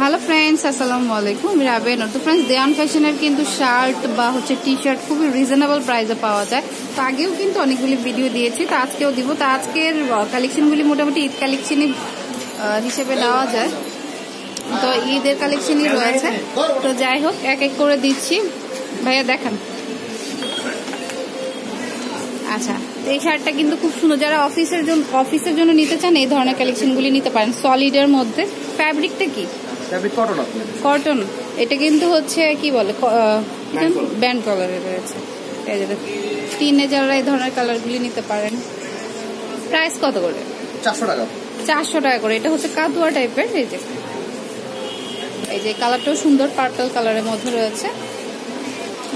Hello friends আসসালামু আলাইকুম রাবেন তো ফ্রেন্ডস দেয়ান ফ্যাশনের কিন্তু শার্ট বা হচ্ছে টি শার্ট খুবই রিজনেবল প্রাইসে পাওয়া যায়। তো আগেও কিন্তু অনেকগুলি ভিডিও দিয়েছি, তো আজকেও দিব। তো আজকের কালেকশনগুলি মোটামুটি ঈদ কালেকশনই হিসেবে নেওয়া যায়। তো ঈদের কালেকশনই রয়েছে। তো যাই হোক, এক এক করে দিচ্ছি। ভাইয়া, দেখান। আচ্ছা এই শার্টটা কিন্তু খুব সুন্দর। যারা অফিসের জন্য অফিসের জন্য নিতে চান, এই ধরনের কালেকশনগুলি নিতে পারেন। সলিডের মধ্যে। ফ্যাব্রিকটা কি? কটন এটা কিন্তু হচ্ছে কি বলে? ব্যান্ড কালারের রয়েছে। এই যে টিনেজাররা এই ধরনের কালারগুলি নিতে পারেন। প্রাইস কত করে? চারশো টাকা। চারশো টাকা করে। এটা হচ্ছে কাতুয়া টাইপের এই যে। এই যে কালারটাও সুন্দর পার্পল কালারের মধ্যে রয়েছে।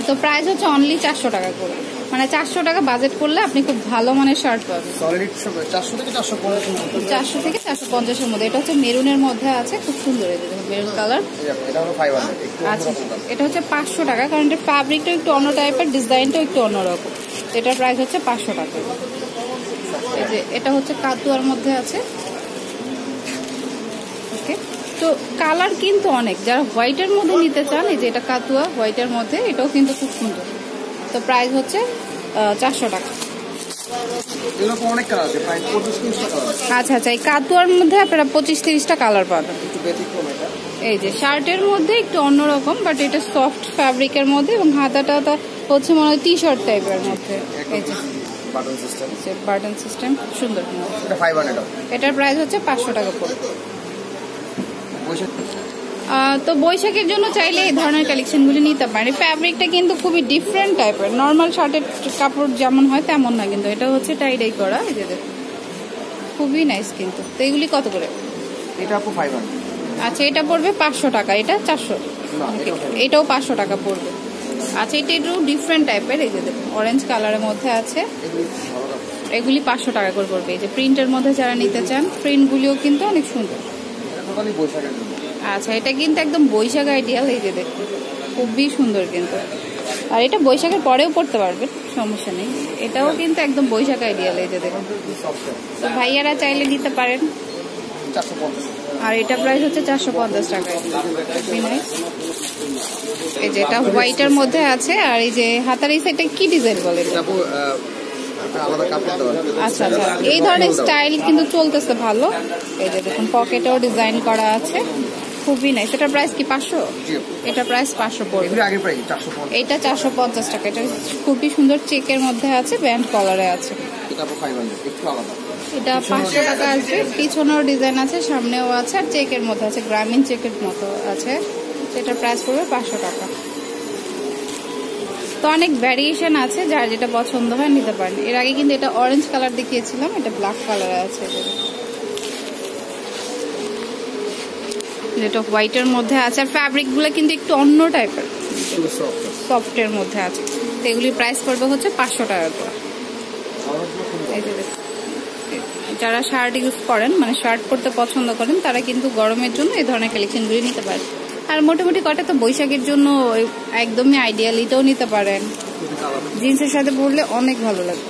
তো প্রাইস হচ্ছে অনলি চারশো টাকা করে। মানে চারশো টাকা বাজেট করলে আপনি খুব ভালো মানের শার্ট পাবেন। চারশো থেকে চারশো পঞ্চাশ চারশো পঞ্চাশের মধ্যে। এটা হচ্ছে মেরুনের মধ্যে আছে খুব সুন্দর মেরুন কালার আচ্ছা এটা হচ্ছে পাঁচশো টাকা কারণ এটা ফ্যাব্রিকটা একটু অন্য টাইপের ডিজাইনটাও একটু অন্যরকম। এটার প্রাইস হচ্ছে পাঁচশো টাকা। এই যে এটা হচ্ছে কাতুয়ার মধ্যে আছে। ওকে তো কালার কিন্তু অনেক। যারা হোয়াইটের মধ্যে নিতে চান এই যে এটা কাতুয়া হোয়াইটের মধ্যে এটাও কিন্তু খুব সুন্দর। তো প্রাইস হচ্ছে চারশো টাকা। আচ্ছা আচ্ছা এই কাতুয়ার মধ্যে আপনারা পঁচিশ তিরিশটা কালার পাবেন। এই যে শার্টের মধ্যে একটু অন্যরকম বাট এটা সফট ফ্যাব্রিকের মধ্যে এবং হাতাটা হচ্ছে মনে হয় টি শার্ট টাইপের মধ্যে এই যে বাটন সিস্টেম বাটন সিস্টেম সুন্দর। এটা এটার প্রাইস হচ্ছে পাঁচশো টাকা পড়বে তো বৈশাখের জন্য চাইলে এই ধরনের কালেকশনগুলি নিতে পারেন। ফ্যাব্রিকটা কিন্তু খুবই ডিফারেন্ট টাইপের নর্মাল শার্টের কাপড় যেমন হয় তেমন না কিন্তু। এটা হচ্ছে টাই টাইডাই করা এই যে খুবই নাইস কিন্তু। তো এগুলি কত করে? এটা আপু আচ্ছা এটা পড়বে পাঁচশো টাকা। এটা চারশো। না এটা এটাও পাঁচশো টাকা পড়বে। আচ্ছা এটা একটু ডিফারেন্ট টাইপের এই যে অরেঞ্জ কালারের মধ্যে আছে। এগুলি ভালো কাপড় এগুলি পাঁচশো টাকা করে পড়বে। এই যে প্রিন্টের মধ্যে যারা নিতে চান প্রিন্টগুলিও কিন্তু অনেক সুন্দর। বৈশাখের আচ্ছা এটা কিন্তু একদম বৈশাখ আইডিয়াল এই যে দেখুন খুবই সুন্দর কিন্তু। আর এটা বৈশাখের পরেও পড়তে পারবেন সমস্যা নেই। এটাও কিন্তু একদম বৈশাখ আইডিয়াল এই যে দেখুন তো ভাইয়ারা চাইলে নিতে পারেন। আর এটা প্রাইস হচ্ছে চারশো পঞ্চাশ টাকা। এই যে এটা হোয়াইটের মধ্যে আছে, আর এই যে হাতার এই সাইডটা কি ডিজাইন বলে? আচ্ছা আচ্ছা। এই ধরনের স্টাইল কিন্তু চলতেছে ভালো। এই যে দেখুন পকেটেও ডিজাইন করা আছে। খুবই নাইস এটার প্রাইস কি পাঁচশো? এটা প্রাইস পাঁচশো পড়বে। এটা চারশো পঞ্চাশ টাকা। এটা খুবই সুন্দর চেকের মধ্যে আছে ব্যান্ড কলারে আছে। এটা এটা পাঁচশো টাকা আসবে পিছনেও ডিজাইন আছে সামনেও আছে আর চেকের মধ্যে আছে গ্রামীণ চেকের মতো আছে। সেটার প্রাইস পড়বে পাঁচশো টাকা। তো অনেক ভ্যারিয়েশন আছে যার যেটা পছন্দ হয় নিতে পারেন। এর আগে কিন্তু এটা অরেঞ্জ কালার দেখিয়েছিলাম এটা ব্ল্যাক কালার আছে এটাতে। যেটা হোয়াইটের মধ্যে আছে। আর ফ্যাব্রিকগুলো কিন্তু একটু অন্য টাইপের সফটের মধ্যে আছে। তো এগুলির প্রাইস পড়বে হচ্ছে পাঁচশো টাকা করে। যারা শার্ট ইউজ করেন মানে শার্ট পরতে পছন্দ করেন তারা কিন্তু গরমের জন্য এই ধরনের কালেকশনগুলি নিতে পারেন। আর মোটামুটি কটা তো বৈশাখের জন্য একদমই আইডিয়াল এটাও নিতে পারেন। জিন্সের সাথে পরলে অনেক ভালো লাগে।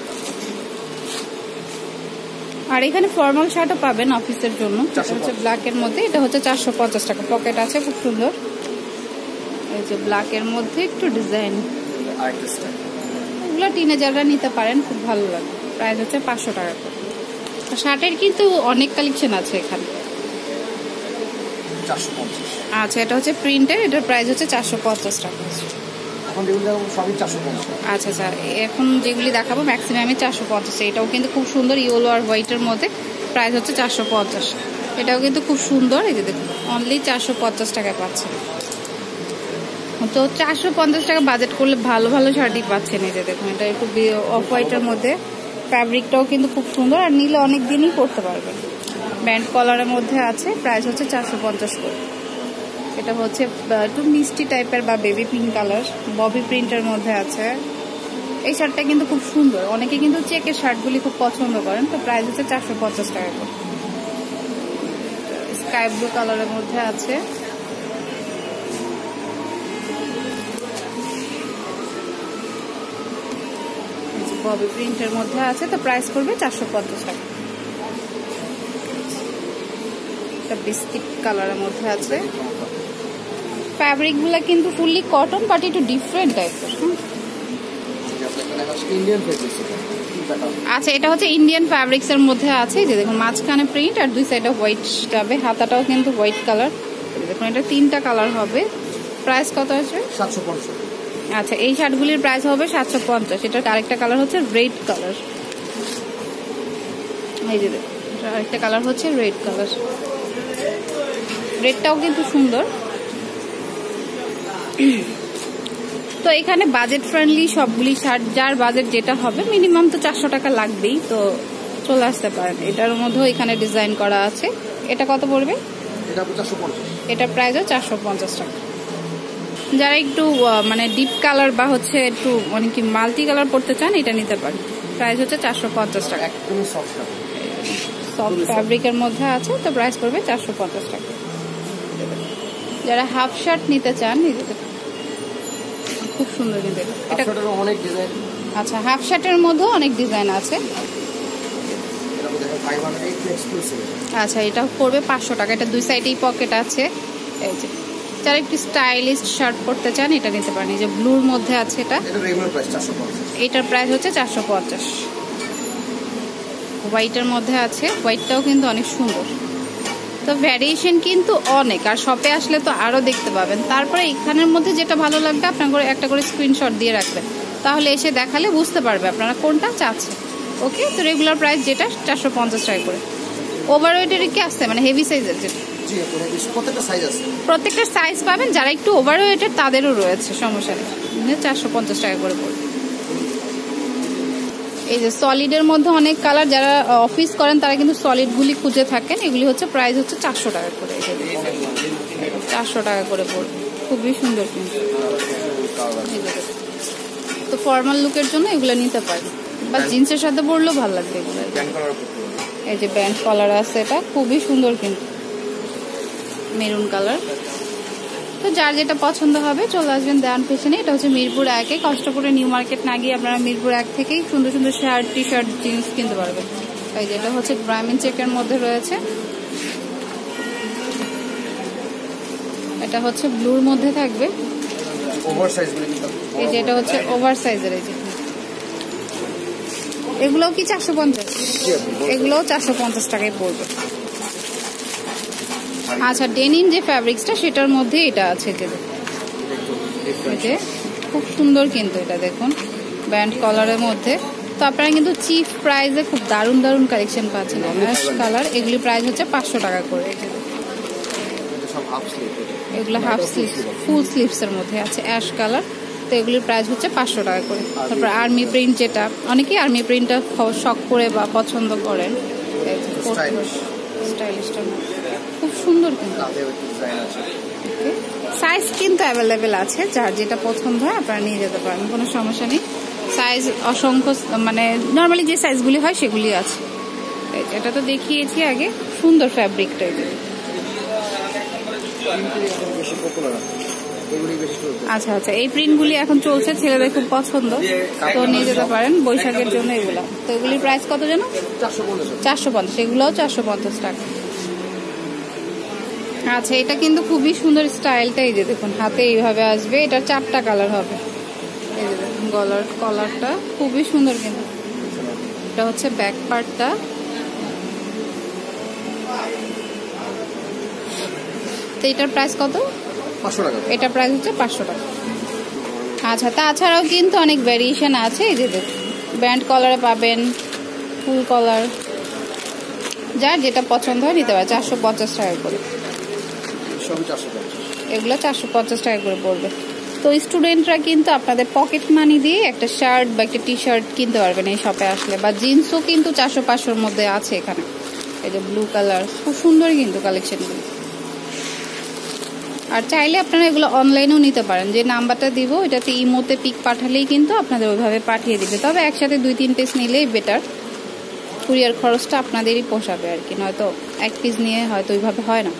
আর এখানে ফর্মাল শার্টও পাবেন অফিসের জন্য। এটা হচ্ছে ব্ল্যাকের মধ্যে এটা হচ্ছে চারশো পঞ্চাশ টাকা। পকেট আছে খুব সুন্দর। এই যে ব্ল্যাকের মধ্যে একটু ডিজাইন এগুলো টিনেজাররা নিতে পারেন খুব ভালো লাগে। প্রাইস হচ্ছে পাঁচশো টাকা করে। শার্টের কিন্তু অনেক কালেকশন আছে এখানে। আচ্ছা এটা হচ্ছে প্রিন্টের এটার প্রাইস হচ্ছে চারশো পঞ্চাশ টাকা। এখন যেগুলো সবই চারশো পঞ্চাশ। আচ্ছা আচ্ছা। এখন যেগুলি দেখাবো ম্যাক্সিমামে চারশো পঞ্চাশ। এটাও কিন্তু খুব সুন্দর ইয়েলো আর হোয়াইটের মধ্যে। প্রাইস হচ্ছে চারশো পঞ্চাশ। এটাও কিন্তু খুব সুন্দর। এই যে দেখুন অনলি চারশো পঞ্চাশ টাকায় পাচ্ছেন। তো চারশো পঞ্চাশ টাকা বাজেট করলে ভালো ভালো শার্টই পাচ্ছেন। এই যে দেখুন, এটা একটু অফ হোয়াইটের মধ্যে। ফ্যাব্রিকটাও কিন্তু খুব সুন্দর আর নিলে অনেক দিনই পরতে পারবেন। ব্যান্ড কলারের মধ্যে আছে প্রাইস হচ্ছে চারশো পঞ্চাশ করে। এটা হচ্ছে একটু মিষ্টি টাইপের বা বেবি পিঙ্ক কালার ববি প্রিন্টের মধ্যে আছে। এই শার্টটা কিন্তু খুব সুন্দর। অনেকে কিন্তু চেকের শার্টগুলি খুব পছন্দ করেন, তো প্রাইস হচ্ছে চারশো পঞ্চাশ টাকা করে। স্কাই ব্লু কালারের মধ্যে আছে। ববি প্রিন্টের মধ্যে আছে, তো প্রাইস করবে চারশো পঞ্চাশ টাকা। বিস্কিট কালারের মধ্যে আছে। ফ্যাব্রিকগুলো কিন্তু ফুললি কটন বাট একটু ডিফারেন্ট টাইপের আচ্ছা এটা হচ্ছে ইন্ডিয়ান ফ্যাব্রিক্স এর মধ্যে আছে। এই যে দেখুন মাঝখানে প্রিন্ট আর দুই সাইডে হোয়াইট যাবে। হাতাটাও কিন্তু হোয়াইট কালার দেখুন এটা তিনটা কালার হবে। প্রাইস কত আসবে সাতশো পঞ্চাশ। আচ্ছা এই শার্টগুলির প্রাইস হবে সাতশো পঞ্চাশ। এটার আরেকটা কালার হচ্ছে রেড কালার এই যে দেখুন, আরেকটা কালার হচ্ছে রেড কালার রেডটাও কিন্তু সুন্দর। তো এখানে বাজেট ফ্রেন্ডলি সবগুলি শার্ট যার বাজেট যেটা হবে মিনিমাম তো চারশো টাকা লাগবেই তো চলে আসতে পারেন। এটার মধ্যেও এখানে ডিজাইন করা আছে। এটা কত পড়বে? এটা প্রাইসও চারশো পঞ্চাশ। টাকা। যারা একটু মানে ডিপ কালার বা হচ্ছে একটু মানে কি মাল্টি কালার পড়তে চান এটা নিতে পারেন। প্রাইস হচ্ছে চারশো পঞ্চাশ টাকা। সফট সফট ফ্যাব্রিকের মধ্যে আছে তো প্রাইস পড়বে চারশো পঞ্চাশ টাকা। যারা হাফ শার্ট নিতে চান নিতে। খুব সুন্দর কিন্তু এটা। এটা অনেক ডিজাইন আচ্ছা হাফ শার্টের মধ্যেও অনেক ডিজাইন আছে। আচ্ছা এটা পড়বে পাঁচশো টাকা। এটা দুই সাইডেই পকেট আছে। এই যে যারা একটু স্টাইলিশ শার্ট পরতে চান এটা নিতে পারেন। যে ব্লুর মধ্যে আছে এটা। এটার প্রাইস হচ্ছে চারশো পঞ্চাশ। হোয়াইটের মধ্যে আছে। হোয়াইটটাও কিন্তু অনেক সুন্দর। তো ভ্যারিয়েশন কিন্তু অনেক। আর শপে আসলে তো আরও দেখতে পাবেন। তারপরে এখানের মধ্যে যেটা ভালো লাগবে আপনার করে একটা করে স্ক্রিনশট দিয়ে রাখবেন। তাহলে এসে দেখালে বুঝতে পারবে আপনারা কোনটা চাচ্ছেন। ওকে তো রেগুলার প্রাইস যেটা চারশো পঞ্চাশ টাকা করে। ওভার ওয়েটের কি আসছে মানে হেভি সাইজের যেটা? প্রত্যেকটা সাইজ আছে। প্রত্যেকটা সাইজ পাবেন যারা একটু ওভারওয়েটের তাদেরও রয়েছে সমস্যা নেই। চারশো পঞ্চাশ টাকা করে পড়বে এই যে সলিডের মধ্যে অনেক কালার যারা অফিস করেন, তারা কিন্তু সলিডগুলি খুঁজে থাকেন। এগুলি হচ্ছে প্রাইস হচ্ছে চারশো টাকা করে। চারশো টাকা করে পড়বে খুবই সুন্দর কিন্তু। তো ফর্মাল লুকের জন্য এগুলো নিতে পারেন। বা জিন্সের সাথে পরলেও ভালো লাগবে এগুলো। এই যে ব্যান্ড কলার আছে এটা, খুবই সুন্দর কিন্তু। মেরুন কালার তো যার যেটা পছন্দ হবে চলে আসবেন দেওয়ান পেছনে এটা হচ্ছে মিরপুর একে কষ্ট করে নিউ মার্কেট না গিয়ে আপনারা মিরপুর এক থেকেই সুন্দর সুন্দর শার্ট টি শার্ট জিন্স কিনতে পারবেন। এই যে এটা হচ্ছে গ্রামীণ চেকের মধ্যে রয়েছে। এটা হচ্ছে ব্লুর মধ্যে থাকবে। এই যে এটা হচ্ছে ওভার সাইজের এই যে। এগুলোও কি চারশো পঞ্চাশ? এগুলোও চারশো পঞ্চাশ টাকায় পড়বে। আচ্ছা ডেনিম যে ফ্যাব্রিক্সটা সেটার মধ্যে এটা আছে খুব সুন্দর কিন্তু এটা দেখুন ব্যান্ড কলারের মধ্যে। তো আপনারা কিন্তু চিপ প্রাইসে খুব দারুণ দারুণ কালেকশন পাচ্ছেন। অ্যাশ কালার এগুলি প্রাইস হচ্ছে পাঁচশো টাকা করে। এগুলো হাফ স্লিভ ফুল স্লিভস এর মধ্যে আছে অ্যাশ কালার তো এগুলির প্রাইস হচ্ছে পাঁচশো টাকা করে। তারপর আর্মি প্রিন্ট যেটা অনেকেই আর্মি প্রিন্টটা শখ করে বা পছন্দ করেন. স্টাইলিশটার খুব সুন্দর কিন্তু। সাইজ কিন্তু অ্যাভেলেবেল আছে, যার যেটা পছন্দ হয় আপনারা নিয়ে যেতে পারেন, কোনো সমস্যা নেই। সাইজ অসংখ্য মানে নর্মালি যে সাইজগুলি হয় সেগুলি আছে। এটা তো দেখিয়েছি আগে, সুন্দর ফ্যাব্রিকটা এটা আচ্ছা আচ্ছা এই প্রিন্টগুলি এখন চলছে ছেলেদের খুব পছন্দ। তো নিয়ে যেতে পারেন বৈশাখের জন্য এগুলো। তো এগুলির প্রাইস কত যেন? চারশো পঞ্চাশ এগুলোও চারশো পঞ্চাশ টাকা। আচ্ছা এটা কিন্তু খুবই সুন্দর স্টাইলটা এই যে দেখুন হাতে এইভাবে আসবে এটা চারটা কালার হবে। এই যে দেখুন গলার কলারটা খুবই সুন্দর কিন্তু। এটা হচ্ছে ব্যাক পার্টটা তো এটার প্রাইস কত? এটা প্রাইস হচ্ছে পাঁচশো টাকা। আচ্ছা তাছাড়াও কিন্তু অনেক ভ্যারিয়েশন আছে এই যে ব্যান্ড কলারে পাবেন ফুল কলার যার যেটা পছন্দ হয় নিতে পারে চারশো পঞ্চাশ টাকা করে। এগুলো চারশো পঞ্চাশ টাকা করে পড়বে। তো স্টুডেন্টরা কিন্তু আপনাদের পকেট মানি দিয়ে একটা শার্ট বা একটা টি শার্ট কিনতে পারবেন এই শপে আসলে। বা জিন্সও কিন্তু চারশো পাঁচশোর মধ্যে আছে এখানে। এই যে ব্লু কালার খুব সুন্দর কিন্তু কালেকশনগুলো আর চাইলে আপনারা এগুলো অনলাইনেও নিতে পারেন। যে নাম্বারটা দিব, এটাতে ইমোতে পিক পাঠালেই কিন্তু আপনাদের ওইভাবে পাঠিয়ে দিবে। তবে একসাথে দুই, তিন পিস নিলেই বেটার কুরিয়ার খরচটা আপনাদেরই পোষাবে আর কি, নয়তো এক পিস নিয়ে হয়তো ওইভাবে হয় না।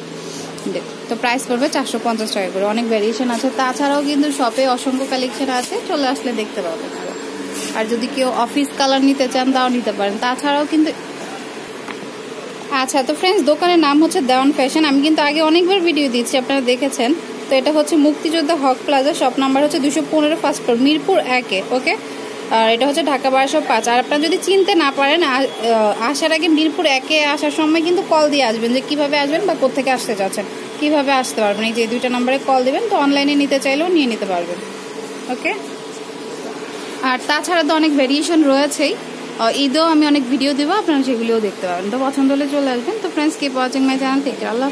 তো প্রাইস পড়বে চারশো পঞ্চাশ টাকা করে, অনেক ভ্যারিয়েশন আছে। তাছাড়াও কিন্তু শপে অসংখ্য কালেকশন আছে, চলে আসলে দেখতে পাবেন। আর যদি কেউ অফিস কালার নিতে চান, তাও নিতে পারেন। তাছাড়াও কিন্তু আচ্ছা তো ফ্রেন্ডস দোকানের নাম হচ্ছে দেওয়ান ফ্যাশন আমি কিন্তু আগে অনেকবার ভিডিও দিচ্ছি আপনারা দেখেছেন। তো এটা হচ্ছে মুক্তিযোদ্ধা হক প্লাজা শপ নাম্বার হচ্ছে দুশো পনেরো ফার্স্ট ফ্লোর মিরপুর একে ওকে আর এটা হচ্ছে ঢাকা বারোশো পাঁচ। আর আপনারা যদি চিনতে না পারেন আসার আগে মিরপুর একে আসার সময় কিন্তু কল দিয়ে আসবেন যে কীভাবে আসবেন বা কোথেকে আসতে চাচ্ছেন। কীভাবে আসতে পারবেন? এই যে দুইটা নাম্বারে কল দেবেন, তো অনলাইনে নিতে চাইলেও নিয়ে নিতে পারবেন ওকে আর তাছাড়া তো অনেক ভেরিয়েশন রয়েছেই। ঈদেও আমি অনেক ভিডিও দেবো আপনারা সেগুলিও দেখতে পাবেন তো পছন্দ হলে চলে আসবেন তো friends keep watching my channel থেকে আল্লাহ।